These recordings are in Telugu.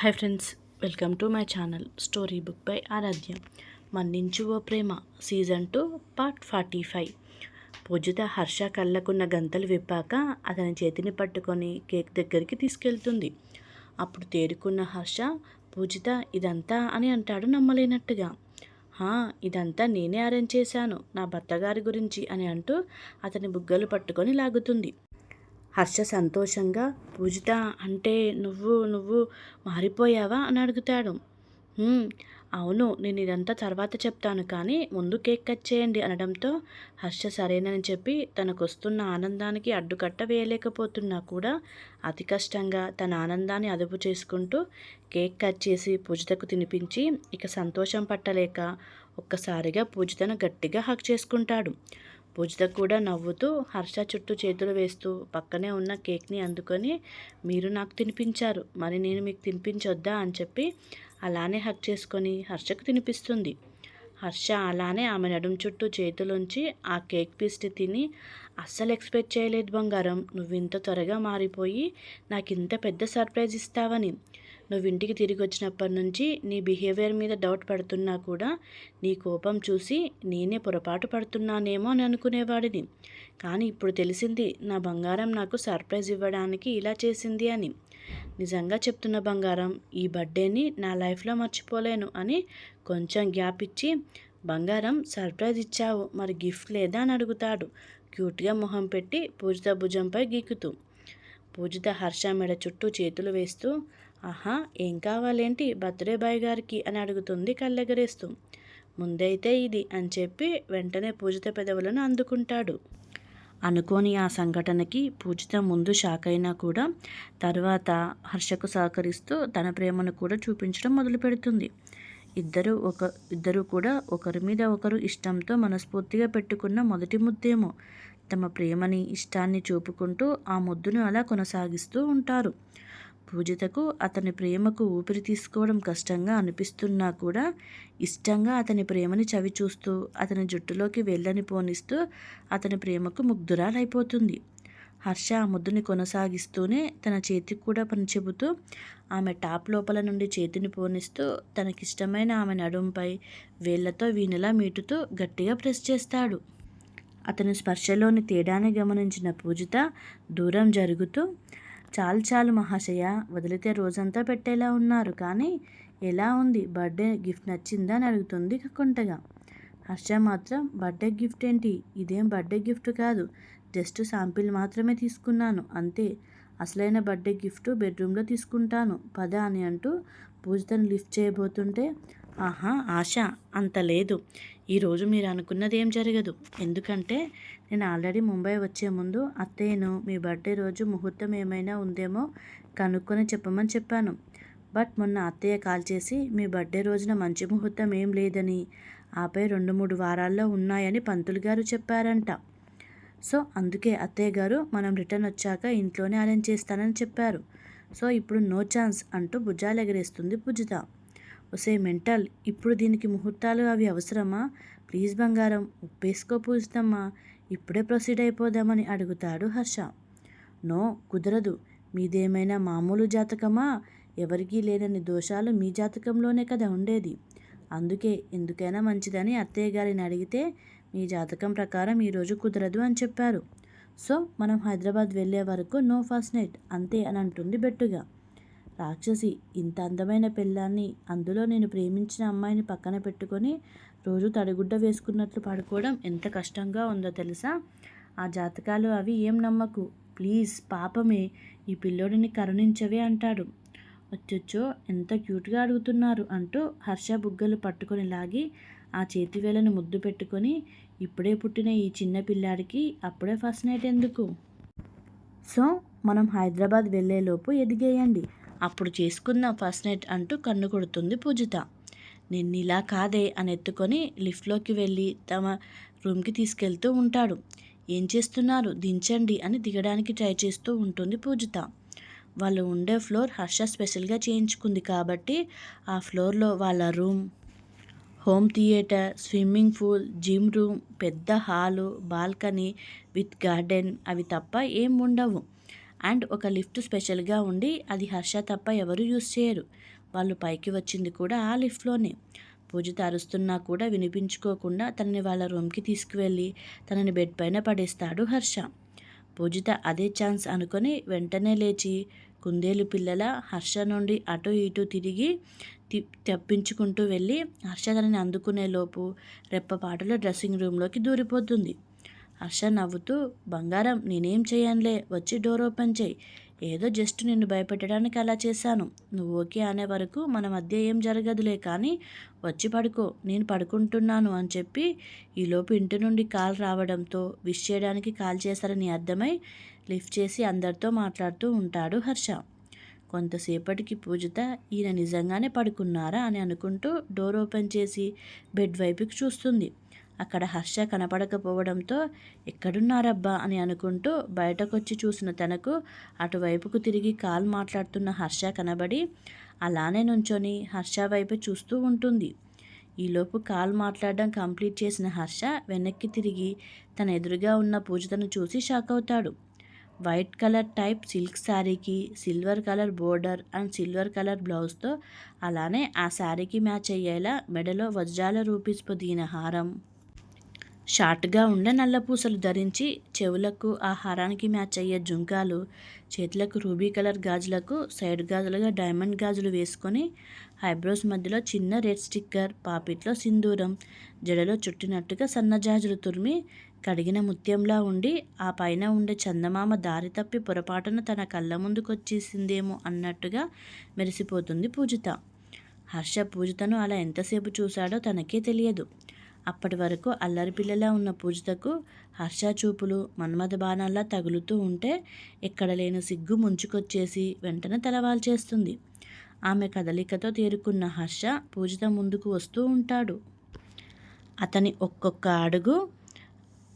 Hi friends welcome to my channel story book by Aaradhya మన్నించు ఓ ప్రేమ season two part forty five Pujitha Harsha కళ్ళకున్న గంతలు విప్పాక అతని చేతిని పట్టుకొని కేక్ దగ్గరికి తీసుకెళ్తుంది. అప్పుడు తేరుకున్న హర్ష పూజిత ఇదంతా అని అంటాడు నమ్మలేనట్టుగా. ఇదంతా నేనే అరేంజ్ చేశాను నా భర్తగారి గురించి అని అంటూ అతని బుగ్గలు పట్టుకొని లాగుతుంది. హర్ష సంతోషంగా పూజిత అంటే నువ్వు నువ్వు మారిపోయావా? అని అడుగుతాడు. అవును నేను ఇదంతా తర్వాత చెప్తాను కానీ ముందు కేక్ కట్ చేయండి అనడంతో హర్ష సరేనని చెప్పి తనకు వస్తున్న ఆనందానికి అడ్డుకట్ట వేయలేకపోతున్నా కూడా అతి కష్టంగా తన ఆనందాన్ని అదుపు చేసుకుంటూ కేక్ కట్ చేసి పూజితకు తినిపించి ఇక సంతోషం పట్టలేక ఒక్కసారిగా పూజితను గట్టిగా హక్ చేసుకుంటాడు. పూజిత కూడా నవ్వుతూ హర్ష చుట్టూ చేతులు వేస్తూ పక్కనే ఉన్న కేక్ని అందుకొని మీరు నాకు తినిపించారు మరి నేను మీకు తినిపించొద్దా? అని చెప్పి అలానే హక్ చేసుకొని హర్షకు తినిపిస్తుంది. హర్ష అలానే ఆమె నడుం చుట్టూ చేతులుంచి ఆ కేక్ పీస్ని తిని అస్సలు ఎక్స్పెక్ట్ చేయలేదు బంగారం. నువ్వు ఇంత త్వరగా మారిపోయి నాకు ఇంత పెద్ద సర్ప్రైజ్ ఇస్తావని. నువ్వు ఇంటికి తిరిగి వచ్చినప్పటి నుంచి నీ బిహేవియర్ మీద డౌట్ పడుతున్నా కూడా నీ కోపం చూసి నేనే పొరపాటు పడుతున్నానేమో అని అనుకునేవాడిని. కానీ ఇప్పుడు తెలిసింది నా బంగారం నాకు సర్ప్రైజ్ ఇవ్వడానికి ఇలా చేసింది అని. నిజంగా చెప్తున్న బంగారం ఈ బర్త్డేని నా లైఫ్లో మర్చిపోలేను అని కొంచెం గ్యాప్ ఇచ్చి బంగారం సర్ప్రైజ్ ఇచ్చావు మరి గిఫ్ట్ లేదా? అని అడుగుతాడు. క్యూట్గా మొహం పెట్టి పూజిత భుజంపై గీకుతూ పూజిత హర్ష మెడ చుట్టూ చేతులు వేస్తూ ఆహా ఏం కావాలేంటి బర్త్డే బాయ్ గారికి? అని అడుగుతుంది కళ్ళెగరేస్తూ. ముందైతే ఇది అని చెప్పి వెంటనే పూజిత పెదవులను అందుకుంటాడు. అనుకోని ఆ సంఘటనకి పూజిత ముందు షాక్ అయినా కూడా తర్వాత హర్షకు సహకరిస్తూ తన ప్రేమను కూడా చూపించడం మొదలు పెడుతుంది ఇద్దరు ఒక ఇద్దరు కూడా ఒకరి మీద ఒకరు ఇష్టంతో మనస్ఫూర్తిగా పెట్టుకున్న మొదటి ముద్దేమో. తమ ప్రేమని ఇష్టాన్ని చూపుకుంటూ ఆ ముద్దును అలా కొనసాగిస్తూ ఉంటారు. పూజితకు అతని ప్రేమకు ఊపిరి తీసుకోవడం కష్టంగా అనిపిస్తున్నా కూడా ఇష్టంగా అతని ప్రేమని చవి చూస్తూ అతని జుట్టులోకి వెళ్ళని పోనిస్తూ అతని ప్రేమకు ముగ్ధురాలైపోతుంది. హర్ష ఆ ముద్దుని కొనసాగిస్తూనే తన చేతికి కూడా పని చెబుతూ ఆమె టాప్ లోపల నుండి చేతిని పోనిస్తూ తనకిష్టమైన ఆమె నడుంపై వేళ్ళతో వీణలా మీటుతూ గట్టిగా ప్రెస్ చేస్తాడు. అతని స్పర్శలోని తేడాన్ని గమనించిన పూజిత దూరం జరుగుతూ చాలు చాలు మహాశయ వదిలితే రోజంతా పెట్టేలా ఉన్నారు కానీ ఎలా ఉంది? బర్త్డే గిఫ్ట్ నచ్చిందా అని అడుగుతుంది కొంటగా. హర్ష మాత్రం బర్త్డే గిఫ్ట్ ఏంటి? ఇదేం బర్త్డే గిఫ్ట్ కాదు. జస్ట్ శాంపిల్ మాత్రమే తీసుకున్నాను అంతే. అసలైన బర్త్డే గిఫ్ట్ బెడ్రూమ్లో తీసుకుంటాను. పద అని అంటూ పూజతను లిఫ్ట్ చేయబోతుంటే ఆహా ఆశ అంత లేదు. ఈరోజు మీరు అనుకున్నది ఏం జరగదు. ఎందుకంటే నేను ఆల్రెడీ ముంబై వచ్చే ముందు అత్తయ్యను మీ బర్త్డే రోజు ముహూర్తం ఏమైనా ఉందేమో కనుక్కొని చెప్పమని చెప్పాను. బట్ మొన్న అత్తయ్య కాల్ చేసి మీ బర్త్డే రోజున మంచి ముహూర్తం ఏం లేదని ఆపై రెండు మూడు వారాల్లో ఉన్నాయని పంతులు గారు చెప్పారంట. సో అందుకే అత్తయ్య గారు మనం రిటర్న్ వచ్చాక ఇంట్లోనే అరేంజ్ చేస్తానని చెప్పారు. సో ఇప్పుడు నో ఛాన్స్ అంటూ భుజాలు ఎగరేస్తుంది పూజిత. ఒసే మెంటల్ ఇప్పుడు దీనికి ముహూర్తాలు అవి అవసరమా? ప్లీజ్ బంగారం ఉప్పేసుకో పూజితమ్మా. ఇప్పుడే ప్రొసీడ్ అయిపోదామని అడుగుతాడు హర్ష. నో కుదరదు. మీదేమైనా మామూలు జాతకమా? ఎవరికీ లేనని దోషాలు మీ జాతకంలోనే కదా ఉండేది. అందుకే ఎందుకైనా మంచిదని అత్తయ్య గారిని అడిగితే మీ జాతకం ప్రకారం ఈరోజు కుదరదు అని చెప్పారు. సో మనం హైదరాబాద్ వెళ్ళే వరకు నో ఫస్ట్ నైట్ అంతే అని అంటుంది బెట్టుగా. రాక్షసి ఇంత అందమైన పిల్లాన్ని అందులో నేను ప్రేమించిన అమ్మాయిని పక్కన పెట్టుకొని రోజు తడిగుడ్డ వేసుకున్నట్లు పడుకోవడం ఎంత కష్టంగా ఉందో తెలుసా? ఆ జాతకాలు అవి ఏం నమ్మకు. ప్లీజ్ పాపమే ఈ పిల్లోడిని కరుణించవే అంటాడు. వచ్చొచ్చో ఎంత క్యూట్గా అడుగుతున్నారు అంటూ హర్ష బుగ్గలు పట్టుకొని లాగి ఆ చేతివేలను ముద్దు పెట్టుకొని ఇప్పుడే పుట్టిన ఈ చిన్న పిల్లాడికి అప్పుడే ఫస్ట్ నైట్ ఎందుకు? సో మనం హైదరాబాద్ వెళ్ళేలోపు ఎదిగేయండి. అప్పుడు చేసుకుందాం ఫస్ట్ నైట్ అంటూ కన్ను కొడుతుంది పూజిత. నేను ఇలా కాదే అని ఎత్తుకొని లిఫ్ట్లోకి వెళ్ళి తమ రూమ్కి తీసుకెళ్తూ ఉంటాడు. ఏం చేస్తున్నారు? దించండి అని దిగడానికి ట్రై చేస్తూ ఉంటుంది పూజిత. వాళ్ళు ఉండే ఫ్లోర్ హర్ష స్పెషల్గా చేయించుకుంది కాబట్టి ఆ ఫ్లోర్లో వాళ్ళ room home theatre swimming pool gym room పెద్ద హాలు బాల్కనీ విత్ గార్డెన్ అవి తప్ప ఏం ఉండవు. అండ్ ఒక లిఫ్ట్ స్పెషల్గా ఉండి అది హర్ష తప్ప ఎవరు యూస్ చేయరు. వాళ్ళు పైకి వచ్చింది కూడా ఆ లిఫ్ట్లోనే. పూజిత అరుస్తున్నా కూడా వినిపించుకోకుండా తనని వాళ్ళ రూమ్కి తీసుకువెళ్ళి తనని బెడ్ పైన పడేస్తాడు హర్ష. పూజిత అదే ఛాన్స్ అనుకొని వెంటనే లేచి కుందేలు పిల్లల హర్ష నుండి అటు ఇటు తిరిగి తప్పించుకుంటూ వెళ్ళి హర్ష తనని అందుకునే లోపు రెప్పపాటులో డ్రెస్సింగ్ రూమ్లోకి దూరిపోతుంది. హర్ష నవ్వుతూ బంగారం నేనేం చేయనులే వచ్చి డోర్ ఓపెన్ చేయి. ఏదో జస్ట్ నిన్ను భయపెట్టడానికి అలా చేశాను. నువ్వు ఓకే అనే వరకు మన మధ్య ఏం జరగదులే కానీ వచ్చి పడుకో నేను పడుకుంటున్నాను అని చెప్పి ఈలోపు ఇంటి నుండి కాల్ రావడంతో విష్ చేయడానికి కాల్ చేశారని అర్థమై లిఫ్ట్ చేసి అందరితో మాట్లాడుతూ ఉంటాడు హర్ష. కొంతసేపటికి పూజిత ఈయన నిజంగానే పడుకున్నారా? అని అనుకుంటూ డోర్ ఓపెన్ చేసి బెడ్ వైపుకి చూస్తుంది. అక్కడ హర్ష కనపడకపోవడంతో ఎక్కడున్నారబ్బా? అని అనుకుంటూ బయటకొచ్చి చూసిన తనకు అటువైపుకు తిరిగి కాల్ మాట్లాడుతున్న హర్ష కనబడి అలానే నుంచొని హర్ష వైపు చూస్తూ ఉంటుంది. ఈలోపు కాల్ మాట్లాడడం కంప్లీట్ చేసిన హర్ష వెనక్కి తిరిగి తన ఎదురుగా ఉన్న పూజితను చూసి షాక్ అవుతాడు వైట్ కలర్ టైప్ సిల్క్ శారీకి silver colour border and silver colour బ్లౌజ్తో అలానే ఆ శారీకి మ్యాచ్ అయ్యేలా మెడలో వజ్రాల రూపీస్ పొదిగిన హారం. షార్ట్గా ఉండే నల్లపూసలు ధరించి చెవులకు ఆ హారానికి మ్యాచ్ అయ్యే జుంకాలు చేతులకు రూబీ కలర్ గాజులకు సైడ్ గాజులుగా డైమండ్ గాజులు వేసుకొని ఐబ్రోస్ మధ్యలో చిన్న రెడ్ స్టిక్కర్ పాపిట్లో సింధూరం జడలో చుట్టినట్టుగా సన్నజాజులు తురిమి కడిగిన ముత్యంలా ఉండి ఆ పైన ఉండే చందమామ దారి తప్పి పొరపాటున తన కళ్ళ ముందుకొచ్చేసిందేమో అన్నట్టుగా మెరిసిపోతుంది పూజిత. హర్ష పూజితను అలా ఎంతసేపు చూశాడో తనకే తెలియదు. అప్పటి వరకు అల్లరి పిల్లలా ఉన్న పూజితకు హర్ష చూపులు మన్మథ బాణాల్లా తగులుతూ ఉంటే ఎక్కడ లేని సిగ్గు ముంచుకొచ్చేసి వెంటనే తలవాల్చేస్తుంది. ఆమె కదలికతో తేరుకున్న హర్ష పూజిత ముందుకు వస్తూ ఉంటాడు. అతని ఒక్కొక్క అడుగు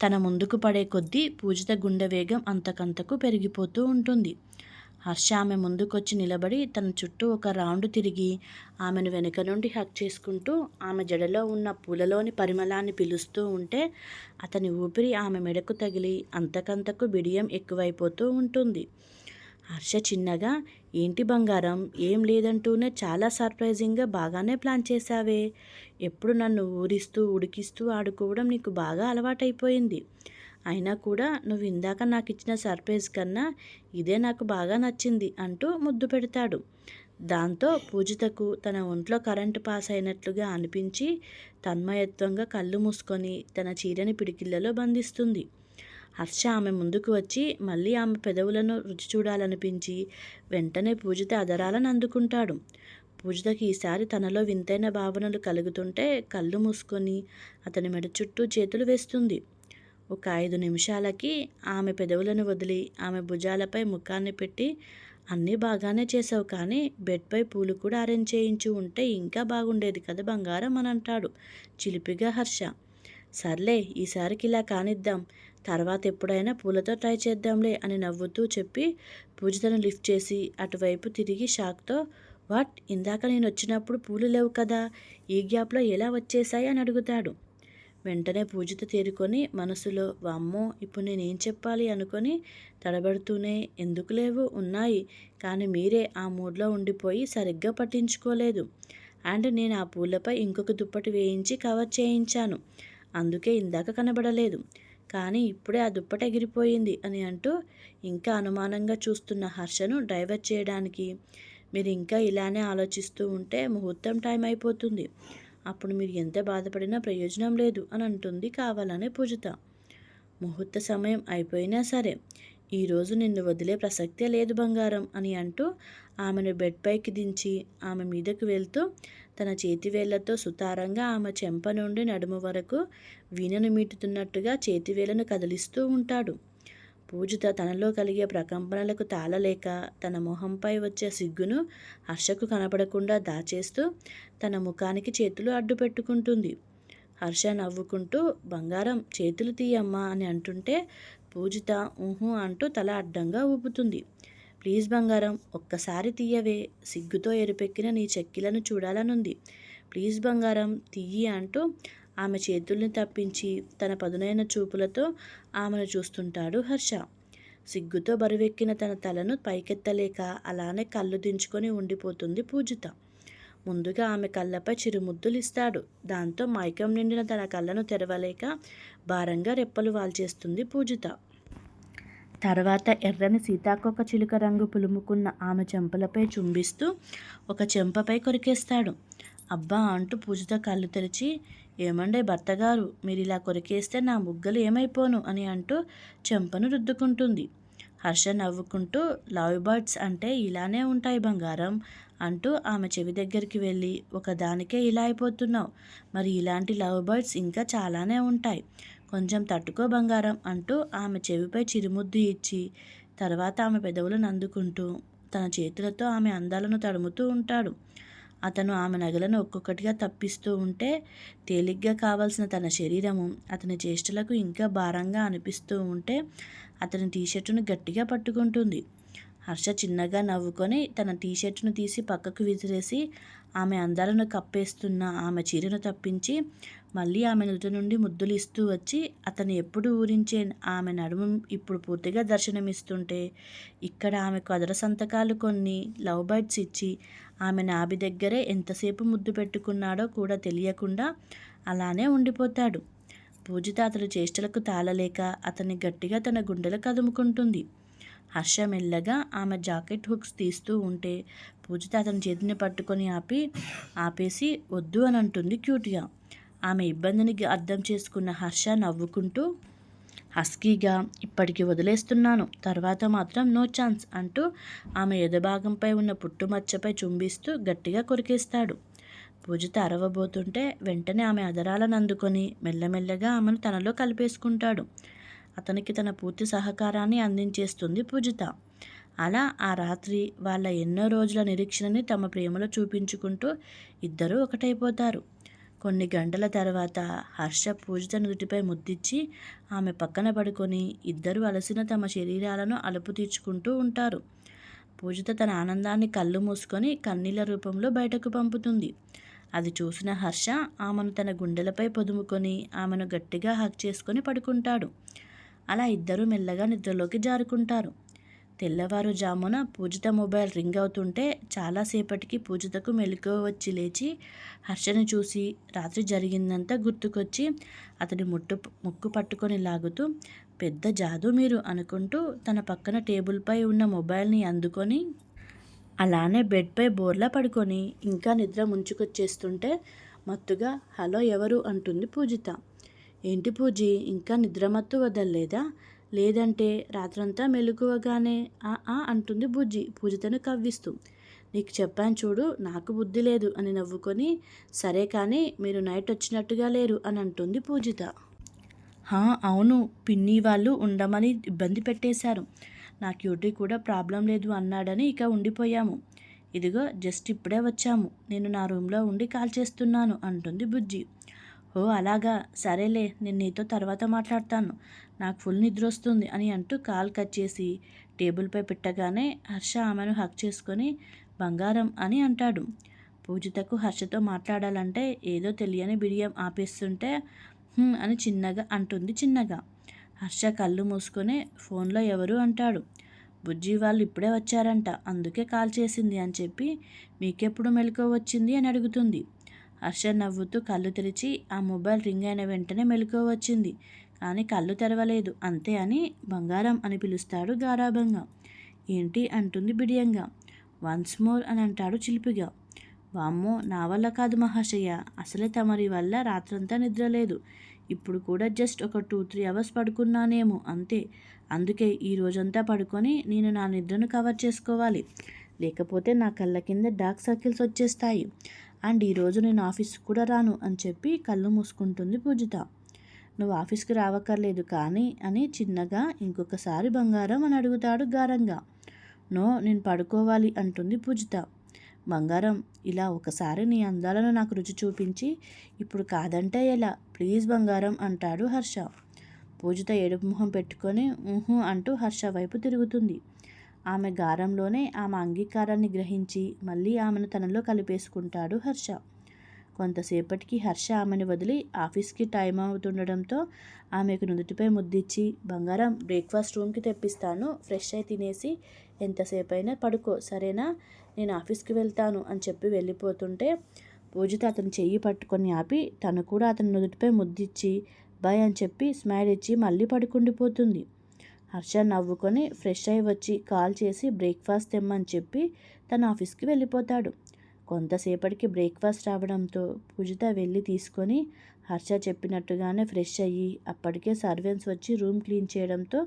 తన ముందుకు పడే కొద్దీ పూజిత గుండె వేగం అంతకంతకు పెరిగిపోతూ ఉంటుంది. హర్ష ఆమె ముందుకొచ్చి నిలబడి తన చుట్టూ ఒక రౌండ్ తిరిగి ఆమెను వెనుక నుండి హక్ చేసుకుంటూ ఆమె జడలో ఉన్న పూలలోని పరిమళాన్ని పిలుస్తూ ఉంటే అతని ఊపిరి ఆమె మెడకు తగిలి అంతకంతకు బిడియం ఎక్కువైపోతూ ఉంటుంది. హర్ష చిన్నగా ఏంటి బంగారం? ఏం లేదంటూనే చాలా సర్ప్రైజింగ్గా బాగానే ప్లాన్ చేశావే. ఎప్పుడు నన్ను ఊరిస్తూ ఉడికిస్తూ ఆడుకోవడం నీకు బాగా అలవాటైపోయింది. అయినా కూడా నువ్వు ఇందాక నాకు ఇచ్చిన సర్ప్రైజ్ కన్నా ఇదే నాకు బాగా నచ్చింది అంటూ ముద్దు పెడతాడు. దాంతో పూజితకు తన ఒంట్లో కరెంటు పాస్ అయినట్లుగా అనిపించి తన్మయత్వంగా కళ్ళు మూసుకొని తన చీరని పిడికిళ్ళలో బంధిస్తుంది. హర్ష ఆమె ముందుకు వచ్చి మళ్ళీ ఆమె పెదవులను రుచి చూడాలనిపించి వెంటనే పూజిత అదరాలను అందుకుంటాడు. పూజితకి ఈసారి తనలో వింతైన భావనలు కలుగుతుంటే కళ్ళు మూసుకొని అతని మెడ చుట్టూ చేతులు వేస్తుంది. ఒక ఐదు నిమిషాలకి ఆమె పెదవులను వదిలి ఆమె భుజాలపై ముఖాన్ని పెట్టి అన్నీ బాగానే చేసావు కానీ బెడ్పై పూలు కూడా అరేంజ్ చేయించి ఉంటే ఇంకా బాగుండేది కదా బంగారం అని అంటాడు చిలిపిగా హర్ష. సర్లే ఈసారికి ఇలా కానిద్దాం. తర్వాత ఎప్పుడైనా పూలతో ట్రై చేద్దాంలే అని నవ్వుతూ చెప్పి పూజతను లిఫ్ట్ చేసి అటువైపు తిరిగి షాక్తో వాట్? ఇందాక నేను వచ్చినప్పుడు పూలు లేవు కదా ఈ గ్యాప్లో ఎలా వచ్చేసాయి అని అడుగుతాడు. వెంటనే పూజిత తేరుకొని మనసులో వామ్మో ఇప్పుడు నేనేం చెప్పాలి? అనుకొని తడబడుతూనే ఎందుకు లేవు? ఉన్నాయి కానీ మీరే ఆ మూడ్లో ఉండిపోయి సరిగ్గా పట్టించుకోలేదు. అండ్ నేను ఆ పూలపై ఇంకొక దుప్పటి వేయించి కవర్ చేయించాను. అందుకే ఇందాక కనబడలేదు. కానీ ఇప్పుడే ఆ దుప్పట ఎగిరిపోయింది అని అంటూ ఇంకా అనుమానంగా చూస్తున్న హర్షను డైవర్ట్ చేయడానికి. మీరు ఇంకా ఇలానే ఆలోచిస్తూ ఉంటే ముహూర్తం టైం అయిపోతుంది. అప్పుడు మీరు ఎంత బాధపడినా ప్రయోజనం లేదు అని అంటుంది కావాలనే పూజిత. ముహూర్త సమయం అయిపోయినా సరే ఈరోజు నిన్ను వదిలే ప్రసక్తే లేదు బంగారం అని అంటూ ఆమెను బెడ్ పైకి దించి ఆమె మీదకు వెళ్తూ తన చేతివేళ్ళతో సుతారంగా ఆమె చెంప నుండి నడుము వరకు వీణను మీటుతున్నట్టుగా చేతివేళ్ళను కదిలిస్తూ ఉంటాడు. పూజిత తనలో కలిగే ప్రకంపనలకు తాళలేక తన మొహంపై వచ్చే సిగ్గును హర్షకు కనపడకుండా దాచేస్తూ తన ముఖానికి చేతులు అడ్డు పెట్టుకుంటుంది. హర్ష నవ్వుకుంటూ బంగారం చేతులు తీయమ్మా అని అంటుంటే పూజిత ఊహు అంటూ తల అడ్డంగా ఊపుతుంది. ప్లీజ్ బంగారం ఒక్కసారి తీయవే. సిగ్గుతో ఎరుపెక్కిన నీ చెక్కిలను చూడాలనుంది. ప్లీజ్ బంగారం తీయి అంటూ ఆమె చేతుల్ని తప్పించి తన పదునైన చూపులతో ఆమెను చూస్తుంటాడు హర్ష. సిగ్గుతో బరువెక్కిన తన తలను పైకెత్తలేక అలానే కళ్ళు దించుకొని ఉండిపోతుంది పూజిత. ముందుగా ఆమె కళ్ళపై చిరుముద్దులు ఇస్తాడు దాంతో మైకం నిండిన తన కళ్ళను తెరవలేక భారంగా రెప్పలు వాల్చేస్తుంది పూజిత. తర్వాత ఎర్రని సీతాకొక చిలుక రంగు పులుముకున్న ఆమె చెంపలపై చుంబిస్తూ ఒక చెంపపై కొరికేస్తాడు. అబ్బా అంటూ పూజతో కళ్ళు తెరిచి ఏమండే భర్తగారు మీరు ఇలా కొరికేస్తే నా ముగ్గలు ఏమైపోను అని అంటూ చెంపను రుద్దుకుంటుంది. హర్ష నవ్వుకుంటూ లవ్ బర్డ్స్ అంటే ఇలానే ఉంటాయి బంగారం అంటూ ఆమె చెవి దగ్గరికి వెళ్ళి ఒకదానికే ఇలా అయిపోతున్నావు. మరి ఇలాంటి లవ్ బర్డ్స్ ఇంకా చాలానే ఉంటాయి. కొంచెం తట్టుకో బంగారం అంటూ ఆమె చెవిపై చిరుముద్దు ఇచ్చి తర్వాత ఆమె పెదవులను అందుకుంటూ తన చేతులతో ఆమె అందాలను తడుముతూ ఉంటాడు. అతను ఆమె నగలను ఒక్కొక్కటిగా తప్పిస్తూ ఉంటే తేలిగ్గా కావాల్సిన తన శరీరము అతని చేష్టలకు ఇంకా భారంగా అనిపిస్తూ ఉంటే అతని టీషర్టును గట్టిగా పట్టుకుంటుంది. హర్ష చిన్నగా నవ్వుకొని తన టీషర్టును తీసి పక్కకు విసిరేసి ఆమె అందాలను కప్పేస్తున్న ఆమె చీరను తప్పించి మళ్ళీ ఆమె నుదుటి నుండి ముద్దులు ఇస్తూ వచ్చి అతను ఎప్పుడు ఊరించే ఆమె నడుము ఇప్పుడు పూర్తిగా దర్శనమిస్తుంటే ఇక్కడ ఆమె కదర సంతకాలు కొన్ని లవ్ బర్డ్స్ ఇచ్చి ఆమె నాభి దగ్గరే ఎంతసేపు ముద్దు పెట్టుకున్నాడో కూడా తెలియకుండా అలానే ఉండిపోతాడు. పూజిత అతని చేష్టలకు తాళలేక అతన్ని గట్టిగా తన గుండెలు కదుముకుంటుంది. హర్ష మెల్లగా ఆమె జాకెట్ హుక్స్ తీస్తూ ఉంటే పూజిత అతని చేతిని పట్టుకొని ఆపి ఆపేసి వద్దు అని అంటుంది క్యూట్గా. ఆమె ఇబ్బందిని అర్థం చేసుకున్న హర్ష నవ్వుకుంటూ హస్కీగా ఇప్పటికి వదిలేస్తున్నాను తర్వాత మాత్రం నో ఛాన్స్ అంటూ ఆమె ఎదభాగంపై ఉన్న పుట్టుమచ్చపై చుంబిస్తూ గట్టిగా కొరికేస్తాడు. పూజిత అరవబోతుంటే వెంటనే ఆమె అదరాలను అందుకొని మెల్లమెల్లగా ఆమెను తనలో కలిపేసుకుంటాడు. అతనికి తన పూర్తి సహకారాన్ని అందించేస్తుంది పూజిత. అలా ఆ రాత్రి వాళ్ళ ఎన్నో రోజుల నిరీక్షణని తమ ప్రేమలో చూపించుకుంటూ ఇద్దరూ ఒకటైపోతారు. కొన్ని గంటల తర్వాత హర్ష పూజిత నుదుటిపై ముద్దిచ్చి ఆమె పక్కన పడుకొని ఇద్దరు అలసిన తమ శరీరాలను అలుపు తీర్చుకుంటూ ఉంటారు. పూజిత తన ఆనందాన్ని కళ్ళు మూసుకొని కన్నీళ్ళ రూపంలో బయటకు పంపుతుంది. అది చూసిన హర్ష ఆమెను తన గుండెలపై పొదుముకొని ఆమెను గట్టిగా హక్ చేసుకొని పడుకుంటాడు. అలా ఇద్దరూ మెల్లగా నిద్రలోకి జారుకుంటారు. తెల్లవారుజామున పూజిత మొబైల్ రింగ్ అవుతుంటే చాలాసేపటికి పూజితకు మెలకువ వచ్చి లేచి హర్షని చూసి రాత్రి జరిగిందంతా గుర్తుకొచ్చి అతని ముట్టు ముక్కు పట్టుకొని లాగుతూ పెద్ద జాదు మీరు అనుకుంటూ తన పక్కన టేబుల్పై ఉన్న మొబైల్ని అందుకొని అలానే బెడ్పై బోర్లా పడుకొని ఇంకా నిద్ర ముంచుకొచ్చేస్తుంటే మత్తుగా హలో ఎవరు? అంటుంది పూజిత. ఏంటి పూజి? ఇంకా నిద్రమత్తు వదల్లేదా? లేదంటే రాత్రంతా మెలకువగానే ఆ ఆ అంటుంది బుజ్జి పూజితను కవ్విస్తూ. నీకు చెప్పాను చూడు నాకు బుద్ధి లేదు అని నవ్వుకొని సరే కానీ మీరు నైట్ వచ్చినట్టుగా లేరు అని అంటుంది పూజిత. హా అవును పిన్ని వాళ్ళు ఉండమని ఇబ్బంది పెట్టేశారు. నా క్యూటీ కూడా ప్రాబ్లం లేదు అన్నాడని ఇక ఉండిపోయాము. ఇదిగో జస్ట్ ఇప్పుడే వచ్చాము. నేను నా రూమ్లో ఉండి కాల్ చేస్తున్నాను అంటుంది బుజ్జి. ఓ అలాగా. సరేలే నేను నీతో తర్వాత మాట్లాడతాను. నాకు ఫుల్ నిద్ర వస్తుంది అని అంటూ కాల్ కట్ చేసి టేబుల్పై పెట్టగానే హర్ష ఆమెను హక్ చేసుకొని బంగారం అని అంటాడు. పూజితకు హర్షతో మాట్లాడాలంటే ఏదో తెలియని బిడియం ఆపేస్తుంటే అని చిన్నగా అంటుంది చిన్నగా. హర్ష కళ్ళు మూసుకొని ఫోన్లో ఎవరు అంటాడు. బుజ్జి వాళ్ళు ఇప్పుడే వచ్చారంట అందుకే కాల్ చేసింది అని చెప్పి మీకెప్పుడు మెలకువ వచ్చింది అని అడుగుతుంది. హర్ష నవ్వుతూ కళ్ళు తెరిచి ఆ మొబైల్ రింగ్ అయిన వెంటనే మెలకువ వచ్చింది. కానీ కళ్ళు తెరవలేదు. అంతే అని బంగారం అని పిలుస్తాడు గారాభంగా. ఏంటి అంటుంది బిడియంగా. వన్స్ మోర్ అని అంటాడు చిలిపిగా. వామ్మో నా వల్ల కాదు మహాశయ. అసలే తమరి వల్ల రాత్రంతా నిద్ర లేదు ఇప్పుడు కూడా జస్ట్ ఒక టూ త్రీ అవర్స్ పడుకున్నానేమో అంతే. అందుకే ఈ రోజంతా పడుకొని నేను నా నిద్రను కవర్ చేసుకోవాలి. లేకపోతే నా కళ్ళ కింద డార్క్ సర్కిల్స్ వచ్చేస్తాయి. అండ్ ఈరోజు నేను ఆఫీస్కి కూడా రాను అని చెప్పి కళ్ళు మూసుకుంటుంది పూజిత. నువ్వు ఆఫీస్కి రావక్కర్లేదు కానీ అని చిన్నగా ఇంకొకసారి బంగారం అని అడుగుతాడు గారంగా. నో నేను పడుకోవాలి అంటుంది పూజిత. బంగారం ఇలా ఒకసారి నీ అందాలను నాకు రుచి చూపించి ఇప్పుడు కాదంటే ఎలా? ప్లీజ్ బంగారం అంటాడు హర్ష. పూజిత ఏడుపు మొహం పెట్టుకొని ఊహు అంటూ హర్ష వైపు తిరుగుతుంది. ఆమె గారంలోనే ఆమె అంగీకారాన్ని గ్రహించి మళ్ళీ ఆమెను తనలో కలిపేసుకుంటాడు హర్ష. కొంతసేపటికి హర్ష ఆమెను వదిలి ఆఫీస్కి టైం అవుతుండడంతో ఆమెకు నుదుటిపై ముద్దిచ్చి బంగారం బ్రేక్ఫాస్ట్ రూమ్కి తెప్పిస్తాను ఫ్రెష్ అయి తినేసి ఎంతసేపు అయినా పడుకో సరేనా? నేను ఆఫీస్కి వెళ్తాను అని చెప్పి వెళ్ళిపోతుంటే పూజిత అతను చెయ్యి పట్టుకొని ఆపి తను కూడా అతని నుదుటిపై ముద్దిచ్చి బాయ్ అని చెప్పి స్మైల్ ఇచ్చి మళ్ళీ పడుకుండిపోతుంది. హర్ష నవ్వుకొని ఫ్రెష్ అయి వచ్చి కాల్ చేసి బ్రేక్ఫాస్ట్ తెమ్మని చెప్పి తన ఆఫీస్కి వెళ్ళిపోతాడు. కొంతసేపటికి బ్రేక్ఫాస్ట్ రావడంతో పూజిత వెళ్ళి తీసుకొని హర్ష చెప్పినట్టుగానే ఫ్రెష్ అయ్యి అప్పటికే సర్వెంట్స్ వచ్చి రూమ్ క్లీన్ చేయడంతో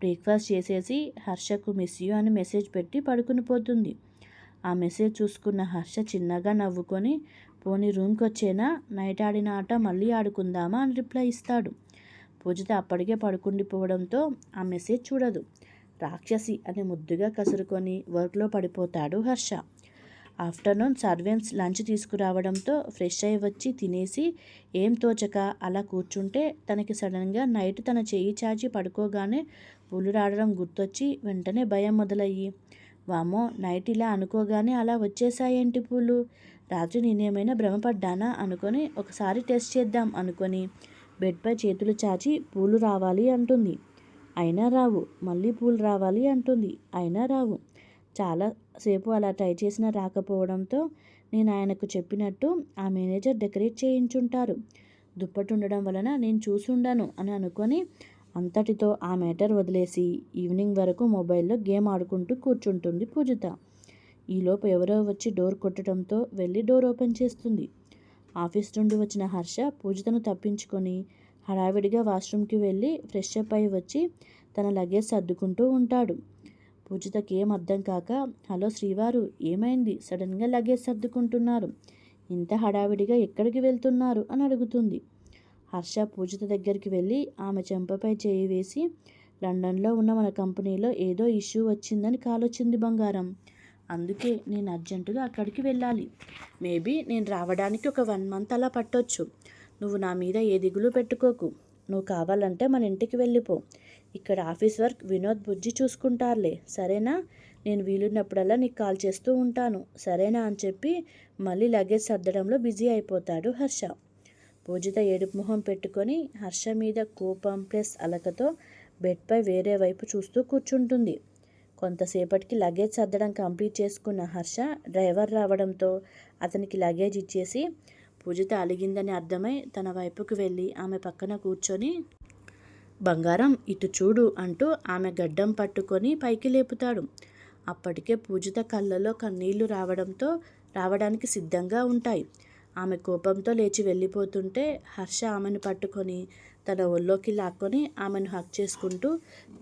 బ్రేక్ఫాస్ట్ చేసేసి హర్షకు మిస్ యూ అని మెసేజ్ పెట్టి పడుకుని పోతుంది. ఆ మెసేజ్ చూసుకున్న హర్ష చిన్నగా నవ్వుకొని పోనీ రూమ్కి వచ్చేనా నైట్ ఆడిన ఆట మళ్ళీ ఆడుకుందామా? అని రిప్లై ఇస్తాడు. పూజిత అప్పటికే పడుకుండిపోవడంతో ఆ మెసేజ్ చూడదు. రాక్షసి అని ముద్దుగా కసురుకొని వర్క్లో పడిపోతాడు హర్ష. ఆఫ్టర్నూన్ సర్వెంట్స్ లంచ్ తీసుకురావడంతో ఫ్రెష్ అయి వచ్చి తినేసి ఏం తోచక అలా కూర్చుంటే తనకి సడన్గా నైట్ తన చెయ్యి చాచి పడుకోగానే పూలు రావడం గుర్తొచ్చి వెంటనే భయం మొదలయ్యి వామో నైట్ ఇలా అనుకోగానే అలా వచ్చేసాయేంటి పూలు? రాత్రి నేనేమైనా భ్రమపడ్డానా అనుకొని ఒకసారి టెస్ట్ చేద్దాం అనుకొని బెడ్పై చేతులు చాచి పూలు రావాలి అంటుంది. అయినా రావు మళ్ళీ పూలు రావాలి అంటుంది. అయినా రావు. చాలాసేపు అలా ట్రై చేసినా రాకపోవడంతో నేను ఆయనకు చెప్పినట్టు ఆ మేనేజర్ డెకరేట్ చేయించుంటారు. దుప్పటి ఉండడం వలన నేను చూసుండను అని అనుకొని అంతటితో ఆ మ్యాటర్ వదిలేసి ఈవినింగ్ వరకు మొబైల్లో గేమ్ ఆడుకుంటూ కూర్చుంటుంది పూజిత. ఈలోపు ఎవరో వచ్చి డోర్ కొట్టడంతో వెళ్ళి డోర్ ఓపెన్ చేస్తుంది. ఆఫీస్ నుండి వచ్చిన హర్ష పూజితను తప్పించుకొని హడావిడిగా వాష్రూమ్కి వెళ్ళి ఫ్రెష్ అప్ అయి వచ్చి తన లగేజ్ సర్దుకుంటూ ఉంటాడు. పూజితకి ఏం అర్థం కాక హలో శ్రీవారు ఏమైంది? సడన్గా లగేజ్ సర్దుకుంటున్నారు. ఇంత హడావిడిగా ఎక్కడికి వెళ్తున్నారు? అని అడుగుతుంది. హర్ష పూజిత దగ్గరికి వెళ్ళి ఆమె చెంపపై చేయి వేసి లండన్లో ఉన్న మన కంపెనీలో ఏదో ఇష్యూ వచ్చిందని కాలొచ్చింది బంగారం. అందుకే నేను అర్జెంటుగా అక్కడికి వెళ్ళాలి. మేబీ నేను రావడానికి ఒక వన్ మంత్ అలా పట్టొచ్చు. నువ్వు నా మీద ఏ దిగులు పెట్టుకోకు. నువ్వు కావాలంటే మన ఇంటికి వెళ్ళిపో. ఇక్కడ ఆఫీస్ వర్క్ వినోద్ బుజ్జి చూసుకుంటారులే. సరేనా? నేను వీలున్నప్పుడల్లా నీకు కాల్ చేస్తూ ఉంటాను. సరేనా అని చెప్పి మళ్ళీ లగేజ్ సర్దడంలో బిజీ అయిపోతాడు హర్ష. పూజిత ఏడుపు మొహం పెట్టుకొని హర్ష మీద కోపం ప్లస్ అలకతో బెడ్పై వేరే వైపు చూస్తూ కూర్చుంటుంది. కొంతసేపటికి లగేజ్ సర్దడం కంప్లీట్ చేసుకున్న హర్ష డ్రైవర్ రావడంతో అతనికి లగేజ్ ఇచ్చేసి పూజిత అలిగిందని అర్థమై తన వైపుకు వెళ్ళి ఆమె పక్కన కూర్చొని బంగారం ఇటు చూడు అంటూ ఆమె గడ్డం పట్టుకొని పైకి లేపుతాడు. అప్పటికే పూజిత కళ్ళలో కన్నీళ్ళు రావడంతో రావడానికి సిద్ధంగా ఉంటాయి. ఆమె కోపంతో లేచి వెళ్ళిపోతుంటే హర్ష ఆమెను పట్టుకొని తన ఒళ్ళోకి లాక్కొని ఆమెను హక్ చేసుకుంటూ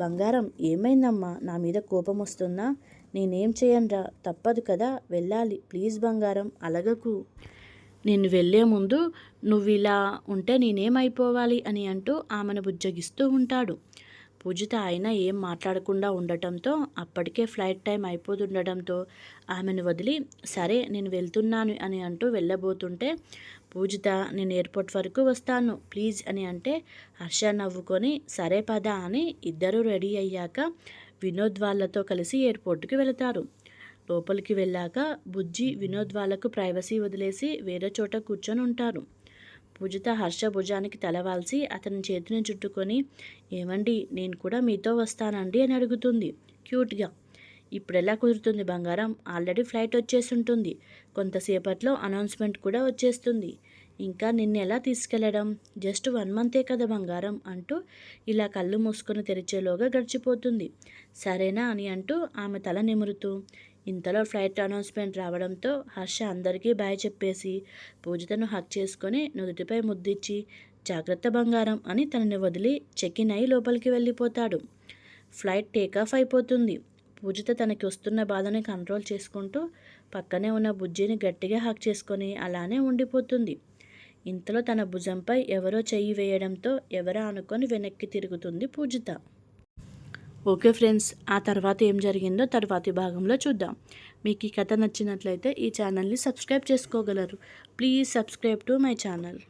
బంగారం ఏమైందమ్మా? నా మీద కోపం వస్తుందా? నేనేం చేయనురా? తప్పదు కదా వెళ్ళాలి. ప్లీజ్ బంగారం అలగకు. నేను వెళ్ళే ముందు నువ్వు ఇలా ఉంటే నేనేమైపోవాలి అని అంటూ ఆమెను బుజ్జగిస్తూ ఉంటాడు. పూజిత ఆయన ఏం మాట్లాడకుండా ఉండటంతో అప్పటికే ఫ్లైట్ టైం అయిపోతుండటంతో ఆమెను వదిలి సరే నేను వెళ్తున్నాను అని అంటూ వెళ్ళబోతుంటే పూజిత నేను ఎయిర్పోర్ట్ వరకు వస్తాను. ప్లీజ్ అని అంటే హర్ష నవ్వుకొని సరే పద అని ఇద్దరు రెడీ అయ్యాక వినోద్ వాళ్ళతో కలిసి ఎయిర్పోర్ట్కి వెళతారు. లోపలికి వెళ్ళాక బుజ్జి వినోద్ వాళ్ళకు ప్రైవసీ వదిలేసి వేరే చోట కూర్చొని ఉంటారు. పూజిత హర్ష భుజానికి తలవాల్సి అతని చేతిని చుట్టుకొని ఏమండి నేను కూడా మీతో వస్తానండి అని అడుగుతుంది. క్యూట్గా. ఇప్పుడు ఎలా కుదురుతుంది బంగారం? ఆల్రెడీ ఫ్లైట్ వచ్చేసి ఉంటుంది కొంతసేపట్లో అనౌన్స్మెంట్ కూడా వచ్చేస్తుంది. ఇంకా నిన్ను ఎలా తీసుకెళ్ళడం? జస్ట్ వన్ మంతే కదా బంగారం అంటూ ఇలా కళ్ళు మూసుకొని తెరిచేలోగా గడిచిపోతుంది. సరేనా అని అంటూ ఆమె తల నిమురుతూ ఇంతలో ఫ్లైట్ అనౌన్స్మెంట్ రావడంతో హర్ష అందరికీ బాయ్ చెప్పేసి పూజితను హక్ చేసుకొని నుదుటిపై ముద్దిచ్చి జాగ్రత్త బంగారం అని తనని వదిలి చెక్ ఇన్ అయి లోపలికి వెళ్ళిపోతాడు. ఫ్లైట్ టేకాఫ్ అయిపోతుంది. పూజిత తనకి వస్తున్న బాధని కంట్రోల్ చేసుకుంటూ పక్కనే ఉన్న బుజ్జిని గట్టిగా హక్ చేసుకొని అలానే ఉండిపోతుంది. ఇంతలో తన భుజంపై ఎవరో చెయ్యి వేయడంతో ఎవరో అనుకొని వెనక్కి తిరుగుతుంది పూజిత. ఓకే ఫ్రెండ్స్ ఆ తర్వాత ఏం జరిగిందో తర్వాతి భాగంలో చూద్దాం. మీకు ఈ కథ నచ్చినట్లయితే ఈ ఛానల్ని సబ్స్క్రైబ్ చేసుకోగలరు. Please subscribe to my channel